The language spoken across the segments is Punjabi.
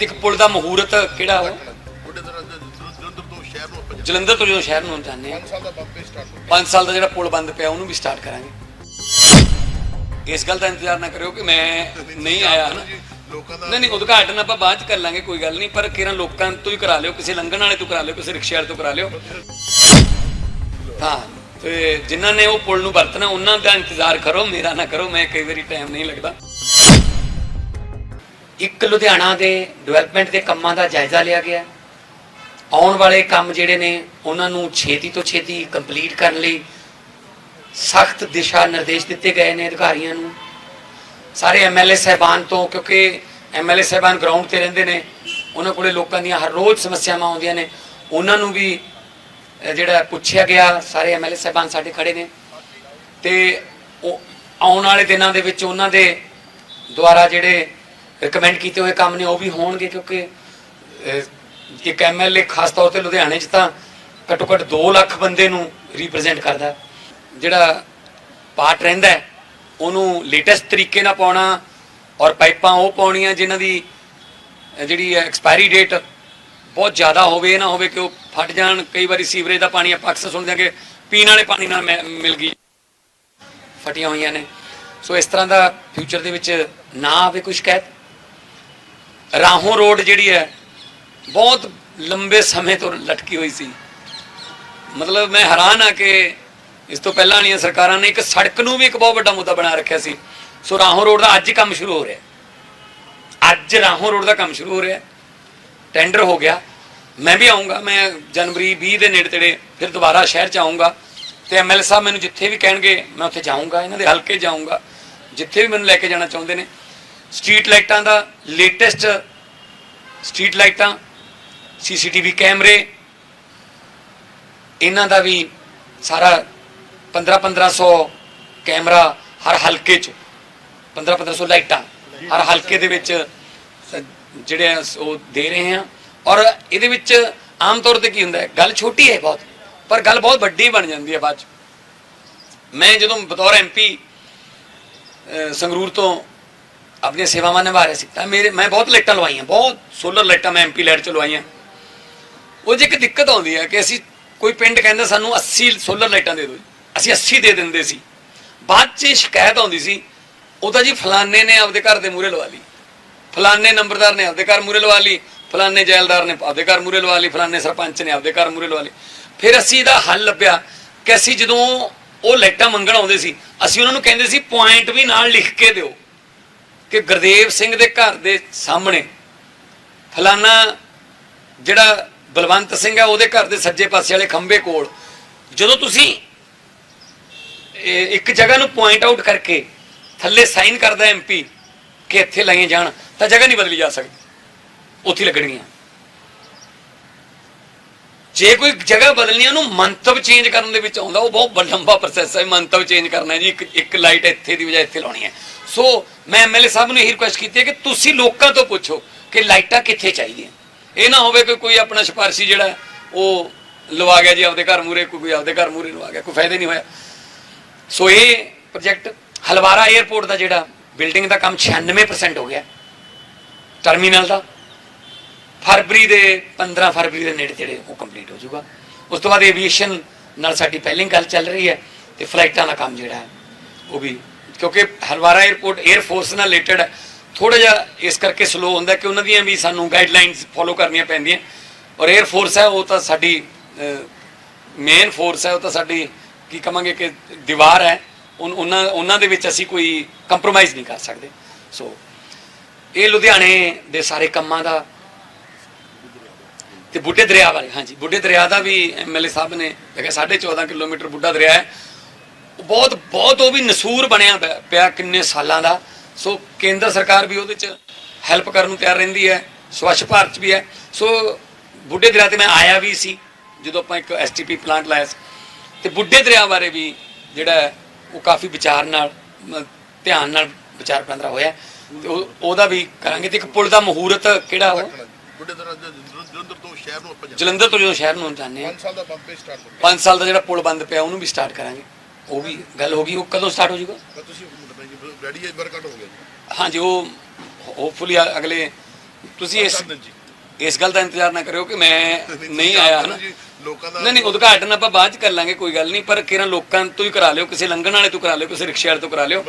ਤੇ ਇੱਕ ਪੁਲ ਦਾ ਮਹੂਰਤ ਕਿਹੜਾ ਉਹ ਜਲੰਧਰ ਤੋਂ ਜਦੋਂ ਸ਼ਹਿਰ ਨੂੰ ਜਾਂਦੇ ਆ 5 ਸਾਲ ਦਾ ਜਿਹੜਾ ਪੁਲ ਬੰਦ ਪਿਆ, ਉਹਨੂੰ ਵੀ ਸਟਾਰਟ ਕਰਾਂਗੇ। ਇਸ ਗੱਲ ਦਾ ਇੰਤਜ਼ਾਰ ਨਾ ਕਰਿਓ ਕਿ ਮੈਂ ਨਹੀਂ ਆਇਆ ਨਾ ਨਹੀਂ ਨਹੀਂ, ਉਦਘਾਟਨ ਆਪਾਂ ਬਾਅਦ ਚ ਕਰ ਲਾਂਗੇ, ਕੋਈ ਗੱਲ ਨਹੀਂ, ਪਰ ਕਿਰਾਂ ਲੋਕਾਂ ਤੋਂ ਹੀ ਕਰਾ ਲਿਓ, ਕਿਸੇ ਲੰਘਣ ਵਾਲੇ ਤੋਂ ਕਰਾ ਲਿਓ, ਕਿਸੇ ਰਿਕਸ਼ੇ ਤੋਂ ਕਰਾ ਲਿਓ। ਹਾਂ, ਤੇ ਜਿਨ੍ਹਾਂ ਨੇ ਉਹ ਪੁਲ ਨੂੰ ਵਰਤਣਾ, ਉਹਨਾਂ ਦਾ ਇੰਤਜ਼ਾਰ ਕਰੋ, ਮੇਰਾ ਨਾ ਕਰੋ, ਮੈਂ ਕਈ ਵਾਰੀ ਟਾਈਮ ਨਹੀਂ ਲੱਗਦਾ। ਇੱਕ ਲੁਧਿਆਣਾ ਦੇ ਡਿਵੈਲਪਮੈਂਟ ਦੇ ਕੰਮਾਂ ਦਾ ਜਾਇਜ਼ਾ ਲਿਆ ਗਿਆ ਆਉਣ ਵਾਲੇ ਕੰਮ ਜਿਹੜੇ ਨੇ, ਉਹਨਾਂ ਨੂੰ ਛੇਤੀ ਤੋਂ ਛੇਤੀ ਕੰਪਲੀਟ ਕਰਨ ਲਈ ਸਖਤ ਦਿਸ਼ਾ ਨਿਰਦੇਸ਼ ਦਿੱਤੇ ਗਏ ਨੇ ਅਧਿਕਾਰੀਆਂ ਨੂੰ। ਸਾਰੇ ਐਮਐਲਏ ਸਹਿਬਾਨ ਤੋਂ, ਕਿਉਂਕਿ ਐਮਐਲਏ ਸਹਿਬਾਨ ਗਰਾਊਂਡ ਤੇ ਰਹਿੰਦੇ ਨੇ, ਉਹਨਾਂ ਕੋਲੇ ਲੋਕਾਂ ਦੀਆਂ ਹਰ ਰੋਜ਼ ਸਮੱਸਿਆਵਾਂ ਆਉਂਦੀਆਂ ਨੇ। ਉਹਨਾਂ ਨੂੰ ਵੀ ਜਿਹੜਾ ਪੁੱਛਿਆ ਗਿਆ, ਸਾਰੇ ਐਮਐਲਏ ਸਹਿਬਾਨ ਸਾਡੇ ਖੜੇ ਨੇ। ਤੇ ਉਹ ਆਉਣ ਵਾਲੇ ਦਿਨਾਂ ਦੇ ਵਿੱਚ ਉਹਨਾਂ ਦੇ ਦੁਆਰਾ ਜਿਹੜੇ ਰეკਮੈਂਡ ਕੀਤੇ ਹੋਏ ਕੰਮ ਨੇ ਉਹ ਵੀ ਹੋਣਗੇ ਕਿਉਂਕਿ ਅਹ, ਇੱਕ ਐਮਐਲਏ ਖਾਸ ਤੌਰ ਤੇ ਲੁਧਿਆਣੇ 'ਚ ਤਾਂ ਘੱਟੋ ਘੱਟ 2 ਲੱਖ ਬੰਦੇ ਨੂੰ ਰਿਪਰੈਜ਼ੈਂਟ ਕਰਦਾ। ਜਿਹੜਾ ਪਾਰਟ ਰਹਿੰਦਾ ਉਹਨੂੰ ਲੇਟੈਸਟ ਤਰੀਕੇ ਨਾਲ ਪਾਉਣਾ ਔਰ ਪਾਈਪਾਂ ਉਹ ਪਾਉਣੀਆਂ ਜਿਨ੍ਹਾਂ ਦੀ ਜਿਹੜੀ ਐਕਸਪਾਇਰੀ ਡੇਟ ਬਹੁਤ ਜ਼ਿਆਦਾ ਹੋਵੇ ਨਾ ਹੋਵੇ ਕਿ ਉਹ ਫਟ ਜਾਣ ਕਈ ਵਾਰੀ ਸੀਵਰੇਜ ਦਾ ਪਾਣੀ ਆਪਾਂ ਅਕਸਰ ਸੁਣਦੇ ਹਾਂ ਕਿ ਪੀਣ ਵਾਲੇ ਪਾਣੀ ਨਾਲ ਮਿ- ਮਿਲ ਗਈ ਫਟੀਆਂ ਹੋਈਆਂ ਨੇ। ਸੋ ਇਸ ਤਰ੍ਹਾਂ ਦਾ ਫਿਊਚਰ ਦੇ ਵਿੱਚ ਨਾ ਆਵੇ ਕੋਈ ਸ਼ਿਕਾਇਤ। ਰਾਹੋਂ ਰੋਡ ਜਿਹੜੀ ਹੈ, ਬਹੁਤ ਲੰਬੇ ਸਮੇਂ ਤੋਂ ਲਟਕੀ ਹੋਈ ਸੀ। ਮਤਲਬ ਮੈਂ ਹੈਰਾਨ ਆ ਕਿ ਇਸ ਤੋਂ ਪਹਿਲਾਂ ਵਾਲੀਆਂ ਸਰਕਾਰਾਂ ਨੇ ਇੱਕ ਸੜਕ ਨੂੰ ਵੀ ਇੱਕ ਬਹੁਤ ਵੱਡਾ ਮੁੱਦਾ ਬਣਾ ਰੱਖਿਆ ਸੀ। ਸੋ ਰਾਹੋਂ ਰੋਡ ਦਾ ਅੱਜ ਹੀ ਕੰਮ ਸ਼ੁਰੂ ਹੋ ਰਿਹਾ ਅੱਜ ਰਾਹੋਂ ਰੋਡ ਦਾ ਕੰਮ ਸ਼ੁਰੂ ਹੋ ਰਿਹਾ ਟੈਂਡਰ ਹੋ ਗਿਆ। ਮੈਂ ਵੀ ਆਉਂਗਾ ਮੈਂ ਜਨਵਰੀ 20 ਦੇ ਨੇੜੇ ਤੇੜੇ ਫਿਰ ਦੁਬਾਰਾ ਸ਼ਹਿਰ ਚ ਆਉਂਗਾ ਤੇ ਐਮਐਲ ਸਾਹਿਬ ਮੈਨੂੰ ਜਿੱਥੇ ਵੀ ਕਹਿਣਗੇ, ਮੈਂ ਉੱਥੇ ਜਾਊਂਗਾ। ਇਹਨਾਂ ਦੇ ਹਲਕੇ ਜਾਊਂਗਾ। ਜਿੱਥੇ ਵੀ ਮੈਨੂੰ ਲੈ ਕੇ ਜਾਣਾ ਚਾਹੁੰਦੇ ਨੇ। ਸਟਰੀਟ ਲਾਈਟਾਂ ਦਾ ਲੇਟੈਸਟ ਸਟਰੀਟ ਲਾਈਟਾਂ, ਸੀਸੀਟੀਵੀ ਕੈਮਰੇ, ਇਹਨਾਂ ਦਾ ਵੀ ਸਾਰਾ 15 1500 ਕੈਮਰਾ ਹਰ ਹਲਕੇ ਚ 15 1500 ਲਾਈਟਾਂ ਹਰ ਹਲਕੇ ਦੇ ਵਿੱਚ ਜਿਹੜੇ ਆ ਉਹ ਦੇ ਰਹੇ ਆ। ਔਰ ਇਹਦੇ ਵਿੱਚ ਆਮ ਤੌਰ ਤੇ ਕੀ ਹੁੰਦਾ ਹੈ, ਗੱਲ ਛੋਟੀ ਹੈ ਬਹੁਤ, ਪਰ ਗੱਲ ਬਹੁਤ ਵੱਡੀ ਬਣ ਜਾਂਦੀ ਹੈ ਬਾਅਦ ਚ। ਮੈਂ ਜਦੋਂ ਬਤੌਰ ਐਮਪੀ ਸੰਗਰੂਰ ਤੋਂ ਆਪਣੀਆਂ ਸੇਵਾਵਾਂ ਨਿਭਾ ਰਿਹਾ ਸੀ। ਤਾਂ ਮੇਰੇ ਮੈਂ ਬਹੁਤ ਲਾਈਟਾਂ ਲਵਾਈਆਂ, ਬਹੁਤ ਸੋਲਰ ਲਾਈਟਾਂ ਮੈਂ ਐਮਪੀ ਲਾਈਟ ਚ ਲਵਾਈਆਂ। ਉਹ 'ਚ ਇੱਕ ਦਿੱਕਤ ਆਉਂਦੀ ਹੈ ਕਿ ਅਸੀਂ ਕੋਈ ਪਿੰਡ ਕਹਿੰਦਾ ਸਾਨੂੰ 80 ਸੋਲਰ ਲਾਈਟਾਂ ਦੇ ਦਿਓ ਜੀ। ਅਸੀਂ 80 ਦੇ ਦਿੰਦੇ ਸੀ। ਬਾਅਦ 'ਚ ਸ਼ਿਕਾਇਤ ਆਉਂਦੀ ਸੀ ਉਹ ਤਾਂ ਜੀ ਫਲਾਣੇ ਨੇ ਆਪਦੇ ਘਰ ਦੇ ਮੂਹਰੇ ਲਵਾ ਲਈ। ਫਲਾਨੇ ਨੰਬਰਦਾਰ ਨੇ ਆਪਦੇ ਘਰ ਮੂਹਰੇ ਲਵਾ ਲਈ ਫਲਾਨੇ ਜੈਲਦਾਰ ਨੇ ਆਪਦੇ ਘਰ ਮੂਹਰੇ ਲਵਾ ਲਈ ਫਲਾਨੇ ਸਰਪੰਚ ਨੇ ਆਪਦੇ ਘਰ ਮੂਹਰੇ ਲਵਾ ਲਈ। ਫਿਰ ਅਸੀਂ ਇਹਦਾ ਹੱਲ ਲੱਭਿਆ ਕਿ ਅਸੀਂ ਜਦੋਂ ਉਹ ਲਾਈਟਾਂ ਮੰਗਣ ਆਉਂਦੇ ਸੀ, ਅਸੀਂ ਉਹਨਾਂ ਨੂੰ ਕਹਿੰਦੇ ਸੀ ਪੁਆਇੰਟ ਵੀ ਨਾਲ ਲਿਖ ਕੇ ਦਿਓ। ਕਿ ਗੁਰਦੇਵ ਸਿੰਘ ਦੇ ਘਰ ਦੇ ਸਾਹਮਣੇ ਫਲਾਨਾ ਜਿਹੜਾ ਬਲਵੰਤ ਸਿੰਘ ਹੈ, ਉਹਦੇ ਘਰ ਦੇ ਸੱਜੇ ਪਾਸੇ ਵਾਲੇ ਖੰਬੇ ਕੋਲ ਜਦੋਂ ਤੁਸੀਂ ਇੱਕ ਜਗ੍ਹਾ ਨੂੰ ਪੁਆਇੰਟ ਆਊਟ ਕਰਕੇ ਥੱਲੇ ਸਾਈਨ ਕਰਦਾ ਐਮਪੀ ਕਿ ਇੱਥੇ ਲਾਈਆਂ ਜਾਣ, ਤਾਂ ਜਗ੍ਹਾ ਨਹੀਂ ਬਦਲੀ ਜਾ ਸਕਦੀ। ਉੱਥੇ ਲੱਗਣਗੀਆਂ। ਜੇ ਕੋਈ ਜਗ੍ਹਾ ਬਦਲਣੀ ਹੈ, ਉਹਨੂੰ ਮੰਤਵ ਚੇਂਜ ਕਰਨ ਦੇ ਵਿੱਚ ਆਉਂਦਾ ਉਹ ਬਹੁਤ ਲੰਬਾ ਪ੍ਰੋਸੈਸ ਹੈ ਮੰਤਵ ਚੇਂਜ ਕਰਨਾ ਜੀ ਇੱਕ ਇੱਕ ਲਾਈਟ ਇੱਥੇ ਦੀ ਬਜਾਏ ਇੱਥੇ ਲਾਉਣੀ ਹੈ ਸੋ ਮੈਂ ਐਮਐਲਏ ਸਾਹਿਬ ਨੂੰ ਇਹ ਰਿਕੁਐਸਟ ਕੀਤੀ ਹੈ ਕਿ ਤੁਸੀਂ ਲੋਕਾਂ ਤੋਂ ਪੁੱਛੋ ਕਿ ਲਾਈਟਾਂ ਕਿੱਥੇ ਚਾਹੀਦੀਆਂ। ਇਹ ਨਾ ਹੋਵੇ ਕਿ ਕੋਈ ਆਪਣਾ ਸਿਫਾਰਸ਼ੀ ਜਿਹੜਾ ਉਹ ਲਵਾ ਗਿਆ ਜੀ ਆਪਦੇ ਘਰ ਮੂਰੇ ਕੋਈ ਕੋਈ ਆਪਦੇ ਘਰ ਮੂਰੇ ਲਵਾ ਗਿਆ ਕੋਈ ਫਾਇਦਾ ਨਹੀਂ ਹੋਇਆ। ਸੋ ਇਹ ਪ੍ਰੋਜੈਕਟ ਹਲਵਾਰਾ 에ਅਰਪੋਰਟ ਦਾ ਜਿਹੜਾ ਬਿਲਡਿੰਗ ਦਾ ਕੰਮ 96% ਹੋ ਗਿਆ। ਟਰਮੀਨਲ ਦਾ। ਫਰਵਰੀ ਦੇ 15 ਫਰਵਰੀ ਦੇ ਨੇੜੇ ਤੇੜੇ ਉਹ ਕੰਪਲੀਟ ਹੋ ਜਾਊਗਾ। ਉਸ ਤੋਂ ਬਾਅਦ ਐਵੀਏਸ਼ਨ ਨਾਲ ਸਾਡੀ ਪਹਿਲੀ ਗੱਲ ਚੱਲ ਰਹੀ ਹੈ ਤੇ ਫਲਾਈਟਾਂ ਦਾ ਕੰਮ ਜਿਹੜਾ ਹੈ, ਉਹ ਵੀ ਕਿਉਂਕਿ ਹਲਵਾਰਾ 에ਅਰਪੋਰਟ 에ਅਰ ਫੋਰਸ ਨਾਲ ਰਿਲੇਟਡ ਥੋੜਾ ਜਿਹਾ ਇਸ ਕਰਕੇ ਸਲੋ ਹੁੰਦਾ ਕਿ ਉਹਨਾਂ ਦੀਆਂ ਵੀ ਸਾਨੂੰ ਗਾਈਡਲਾਈਨਸ ਫੋਲੋ ਕਰਨੀਆਂ ਪੈਂਦੀਆਂ। ਔਰ 에ਅਰ ਫੋਰਸ ਹੈ, ਉਹ ਤਾਂ ਸਾਡੀ ਮੇਨ ਫੋਰਸ ਹੈ, ਉਹ ਤਾਂ ਸਾਡੀ ਕੀ ਕਹਾਂਗੇ ਕਿ ਦੀਵਾਰ ਹੈ। ਉਹਨਾਂ ਉਹਨਾਂ ਦੇ ਵਿੱਚ ਅਸੀਂ ਕੋਈ ਕੰਪਰੋਮਾਈਜ਼ ਨਹੀਂ ਕਰ ਸਕਦੇ। ਸੋ ਇਹ ਲੁਧਿਆਣੇ ਦੇ ਸਾਰੇ ਕੰਮਾਂ ਦਾ ਤੇ ਬੁੱਢੇ ਦਰਿਆ ਬਾਰੇ ਹਾਂਜੀ ਬੁੱਢੇ ਦਰਿਆ ਦਾ ਵੀ ਐਮਐਲਏ ਸਾਹਿਬ ਨੇ ਕਿਹਾ 14.5 ਕਿਲੋਮੀਟਰ ਬੁੱਢਾ ਦਰਿਆ ਹੈ। ਉਹ ਬਹੁਤ ਬਹੁਤ ਉਹ ਵੀ ਨਸੂਰ ਬਣਿਆ ਪਿਆ- ਪਿਆ ਕਿੰਨੇ ਸਾਲਾਂ ਦਾ। ਸੋ ਕੇਂਦਰ ਸਰਕਾਰ ਵੀ ਉਹਦੇ ਚ ਹੈਲਪ ਕਰਨ ਨੂੰ ਤਿਆਰ ਰਹਿੰਦੀ ਹੈ ਸਵੱਛ ਭਾਰਤ 'ਚ ਵੀ ਹੈ। ਸੋ ਬੁੱਢੇ ਦਰਿਆ ਤੇ ਮੈਂ ਆਇਆ ਵੀ ਸੀ ਜਦੋਂ ਆਪਾਂ ਇੱਕ ਐਸਟੀਪੀ ਪਲਾਂਟ ਲਾਇਆ ਸੀ। ਤੇ ਬੁੱਢੇ ਦਰਿਆ ਬਾਰੇ ਵੀ ਜਿਹੜਾ ਹੈ, ਉਹ ਕਾਫੀ ਵਿਚਾਰ ਨਾਲ ਧਿਆਨ ਨਾਲ ਵਿਚਾਰ ਪੰਦਰਾ ਹੋਇਆ ਤੇ ਉਹ- ਉਹਦਾ ਵੀ ਕਰਾਂਗੇ ਤੇ ਇੱਕ ਪੁਲ ਦਾ ਮਹੂਰਤ ਕਿਹੜਾ ਉਹ? ਬੁੱਢੇ ਦਰਾਂ ਦੇ ਜਲੰਧਰ ਤੋਂ ਸ਼ਹਿਰ ਨੂੰ ਆਪਾਂ ਜਲੰਧਰ ਤੋਂ ਜਦੋਂ ਸ਼ਹਿਰ ਨੂੰ ਜਾਂਦੇ ਆ 5 ਸਾਲ ਦਾ ਬੰਪੇ ਸਟਾਰਟ ਹੋ 5 ਸਾਲ ਦਾ ਜਿਹੜਾ ਪੁਲ ਬੰਦ ਪਿਆ ਉਹਨੂੰ ਵੀ ਸਟਾਰਟ ਕਰਾਂਗੇ। ਉਹ ਵੀ ਗੱਲ ਹੋ ਗਈ ਉਹ ਕਦੋਂ ਸਟਾਰਟ ਹੋ ਜਾਊਗਾ? ਤੁਸੀਂ ਰੈਡੀ ਹੈ ਵਰਕਆਊਟ ਹੋ ਗਿਆ ਜੀ। ਹਾਂਜੀ ਉਹ ਹੋਪਫੁਲੀ ਅਗਲੇ ਤੁਸੀਂ ਇਸ ਜੀ। ਇਸ ਗੱਲ ਦਾ ਇੰਤਜ਼ਾਰ ਨਾ ਕਰਿਓ ਕਿ ਮੈਂ ਨਹੀਂ ਆਇਆ। ਨਾ ਜੀ, ਲੋਕਾਂ ਦਾ ਨਹੀਂ ਨਹੀਂ ਉਦਘਾਟਨ ਆਪਾਂ ਬਾਅਦ ਚ ਕਰ ਲਾਂਗੇ ਕੋਈ ਗੱਲ ਨਹੀਂ ਪਰ ਕਿਰਾਂ ਲੋਕਾਂ ਤੋਂ ਹੀ ਕਰਾ ਲਿਓ ਕਿਸੇ ਲੰਘਣ ਵਾਲੇ ਤੋਂ ਕਰਾ ਲਿਓ ਕਿਸੇ ਰਿਕਸ਼ੇ ਵਾਲੇ ਤੋਂ ਕਰਾ ਲਿਓ।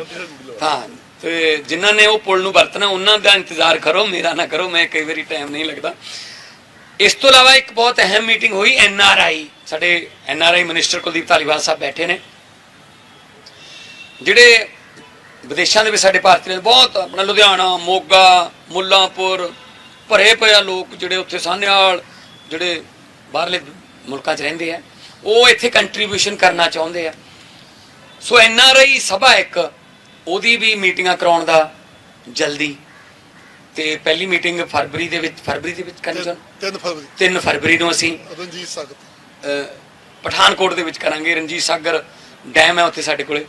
ਹਾਂ। ਤੇ ਜਿਨ੍ਹਾਂ ਨੇ ਉਹ ਪੁਲ ਨੂੰ ਵਰਤਣਾ, ਉਹਨਾਂ ਦਾ ਇੰਤਜ਼ਾਰ ਕਰੋ, ਮੇਰਾ ਨਾ ਕਰੋ, ਮੈਂ ਕਈ ਵਾਰੀ ਟਾਈਮ ਨਹੀਂ ਲੱਗਦਾ। ਇਸ ਤੋਂ ਇਲਾਵਾ ਇੱਕ ਬਹੁਤ ਅਹਿਮ ਮੀਟਿੰਗ ਹੋਈ ਐਨ ਆਰ ਆਈ ਸਾਡੇ N R I minister Kuldeep Dhaliwal sahib ਬੈਠੇ ਨੇ। ਜਿਹੜੇ ਵਿਦੇਸ਼ਾਂ ਦੇ ਵਿੱਚ ਸਾਡੇ ਭਾਰਤੀ ਨੇ ਬਹੁਤ ਆਪਣਾ ਲੁਧਿਆਣਾ, ਮੋਗਾ, ਮੁੱਲਾਂਪੁਰ, ਭਰੇ ਪਏ ਲੋਕ ਜਿਹੜੇ ਉੱਥੇ ਸਾਹਨੇਵਾਲ ਜਿਹੜੇ ਬਾਹਰਲੇ ਮੁਲਕਾਂ 'ਚ ਰਹਿੰਦੇ ਆ, ਉਹ ਇੱਥੇ ਕੰਟਰੀਬਿਊਸ਼ਨ ਕਰਨਾ ਚਾਹੁੰਦੇ ਆ। ਸੋ ਐਨ ਆਰ ਆਈ ਸਭਾ ਇੱਕ ਉਹਦੀ ਵੀ ਮੀਟਿੰਗਾਂ ਕਰਾਉਣ ਦਾ ਜਲਦੀ। ਤੇ ਪਹਿਲੀ ਮੀਟਿੰਗ ਫਰਵਰੀ ਦੇ ਵਿੱਚ ਫਰਵਰੀ ਦੇ ਵਿੱਚ ਕਰਨੀ ਚਾਹੁੰਦੇ 3 ਫਰਵਰੀ। 3 ਫਰਵਰੀ ਨੂੰ ਅਸੀਂ ਰਣਜੀਤ ਸਾਗਰ। ਪਠਾਨਕੋਟ ਦੇ ਵਿੱਚ ਕਰਾਂਗੇ। ਰਣਜੀਤ ਸਾਗਰ ਡੈਮ ਹੈ ਉੱਥੇ ਸਾਡੇ ਕੋਲੇ।